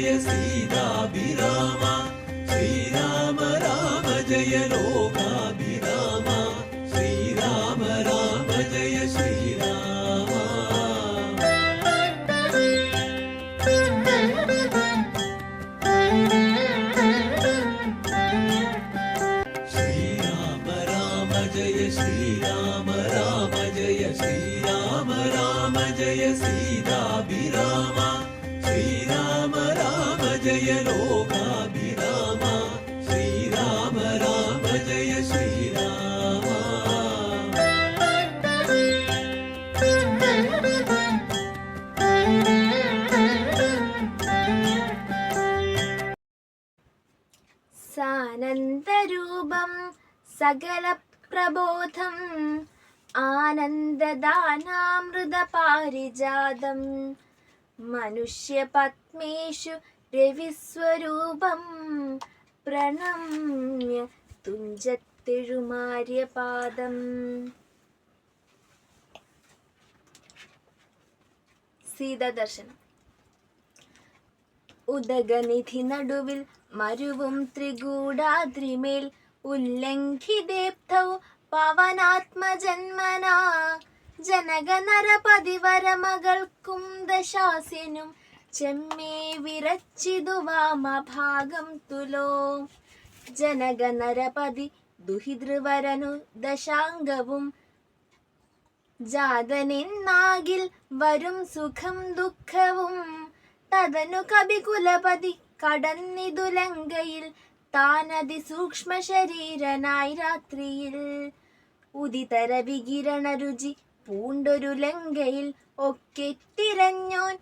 जय सीताभिराम, श्रीराम राम जय लोकाभिराम श्री राम जय श्रीराम। श्री राम जय श्रीराम राम जय श्रीराम राम जय सीताभिराम ജയ ലോകാഭിരാമ. ശ്രീരാമ രാമ ജയ ശ്രീരാമ. സാനന്ദരൂപം സകല പ്രബോധം. ആനന്ദദാനാമൃതപാരിജാതം മനുഷ്യപത്മേഷു രവിസ്വരൂപം പ്രണമ്യ തുഞ്ചത്തെഴുമാര്യപാദം. സീതാദർശനം. ഉദകനിധി നടുവിൽ മരുവും ത്രികൂടാദ്രിമേൽ ഉല്ലംഘിദേപ്തൗ പവനാത്മജന്മനാ. ജനകനരപതിവരമകൾക്കും ദശാസ്യനും ചെമ്മേ വിരച്ചിതു വാമഭാഗം തുലോ. ജനകനരപതി ദുഹിതൃവരനു ദശാംഗവും. ജാതനെന്നാകിൽ വരും സുഖം ദുഃഖവും. തതനു കവികുലപതി കടന്നിതു ലങ്കയിൽ. താനതി സൂക്ഷ്മ ശരീരനായി രാത്രിയിൽ. ഉദിതര വികിരണ രുചി പൂണ്ടൊരു ലങ്കയിൽ. ഒക്കെ തിരഞ്ഞോൻ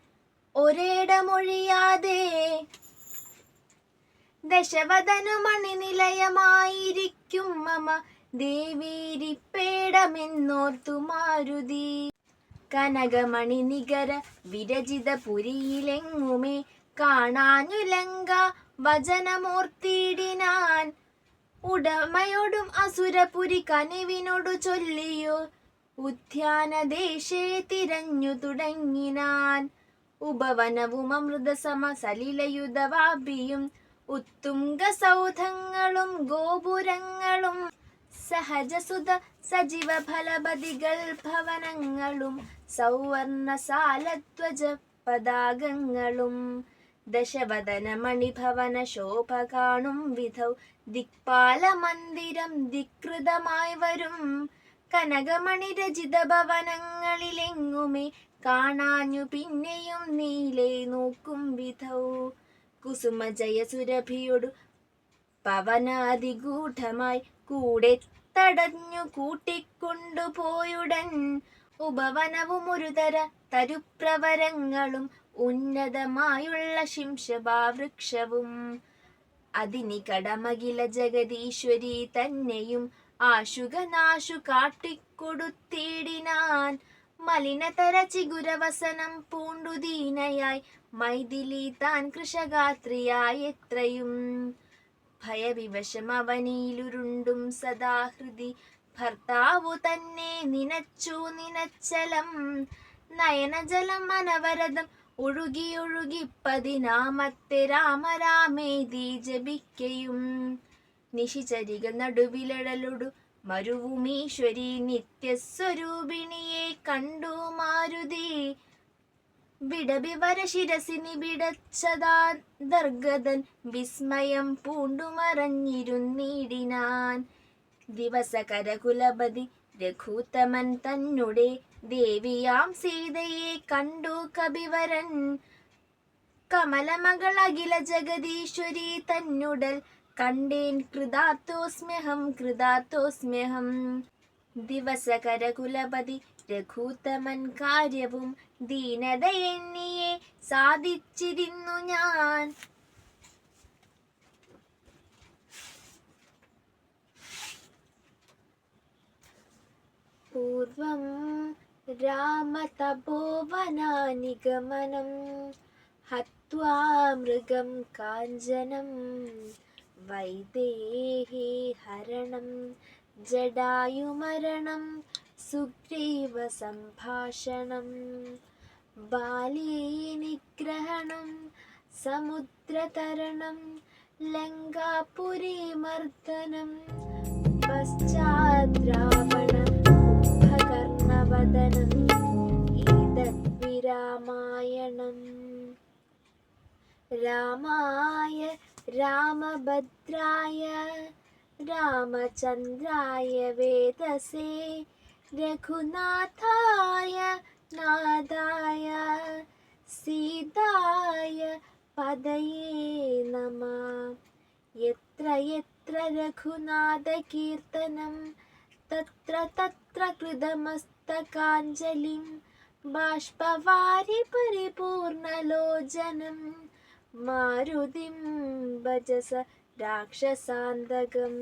ഒരേടമൊഴിയാതെ മണി മണിനിലയമായിരിക്കും മമ. ദേവീരിപ്പേടമെന്നോർത്തു മാരുതി കനകമണി നികര വിരചിത പുരിയിലെങ്ങുമേ കാണാനുലങ്ക വചനമൂർത്തിയിടിനാൻ ഉടമയോടും അസുരപുരി കനിവിനോടു ചൊല്ലിയോ. ഉദ്യാനദേശേ തിരഞ്ഞു തുടങ്ങിനാൻ. ഉപവനവും അമൃതസമ സലിലയുധവാഭിയും ഉത്തുംഗ സൗധങ്ങളും ഗോപുരങ്ങളും സഹജസുത സജീവ ഫലപതികൾ ഭവനങ്ങളും സൗവർണ സാലധ്വജ പതാകങ്ങളും ദശവദന മണിഭവന ശോഭ കാണും വിധൗ ദിക്പാല മന്ദിരം ദിക്കൃതമായി വരും കനകമണി രചിത ഭവനങ്ങളിലെങ്ങുമേ കാണാഞ്ഞു പിന്നെയും നീലേ നോക്കും വിധൗ കുസുമ ജയസുരഭിയോടു പവനാതിഗൂഢമായി കൂടെ തടഞ്ഞു കൂട്ടിക്കൊണ്ടുപോയുടൻ ഉപവനവും ഒരുതര തരുപ്രവരങ്ങളും ഉന്നതമായുള്ള ശിംശഭാവൃക്ഷവും. അതിനി കടമകില ജഗദീശ്വരി തന്നെയും ആശുകനാശു കാട്ടിക്കൊടുത്തിടിനാൻ. മലിനതര ചിഗുരവസനം പൂണ്ടു ദീനയായി. മൈഥിലി താൻ കൃഷഗാത്രിയായി എത്രയും. ഭയവിവശം അവനിയിലുരുണ്ടും സദാഹൃതി. ഭർത്താവു തന്നെ നിനച്ചു നിനച്ചലം. നയനജലം അനവരതം ഒഴുകി ഒഴുകി പതിനാമത്തെ രാമരാമേതി ജപിക്കയും. നിശിചരികൾ നടുവിലടലൊടു മരുവുമീശ്വരി നിത്യസ്വരൂപിണിയെ കണ്ടു മാരുതി. വിടവിവര ശിരസി വിടച്ചതാ ദർഗതൻ വിസ്മയം പൂണ്ടുമറഞ്ഞിരുന്നിടിനാൻ. ദിവസകരകുലപതി രഘൂത്തമൻ തന്നുടെ ദേവിയാം സീതയെ കണ്ടു കവിവരൻ കമലമകൾ അഖില ജഗദീശ്വരി തന്നുടൽ കണ്ടേൻ കൃതാത്തോസ്മ്യഹം കൃതാത്തോസ്മ്യഹം ദിവസകരകുലപതി രഘൂത്തമൻ കാര്യവും ദീനത എന്നിയെ സാധിച്ചിരുന്നു ഞാൻ. പൂർവം രാമതപോവനാനിഗമനം ഹത്വാ മൃഗം കാഞ്ചനം. വൈദേഹി ഹരണം ജടായുമരണം സുഗ്രീവ സംഭാഷണം. ബാലീ നിഗ്രഹണം സമുദ്രതരണം സമുദ്രതരണം ലങ്കാപുരീമർദ്ദനം പശ്ചാദ്രാവണ കുംഭകർണവദനം ഈതദ്വിരാമായണം രാമായ रामभद्राय रामचन्द्राय वेदसे रघुनाथाय नादाय सीताय पदये नमः। यत्र यत्र रघुनाथकीर्तनं तत्र तत्र कृतमस्तकाञ्जलिं बाष्पवारि परिपूर्णलोचनम् മാരുതിം ഭജസ രാക്ഷസാന്തകം.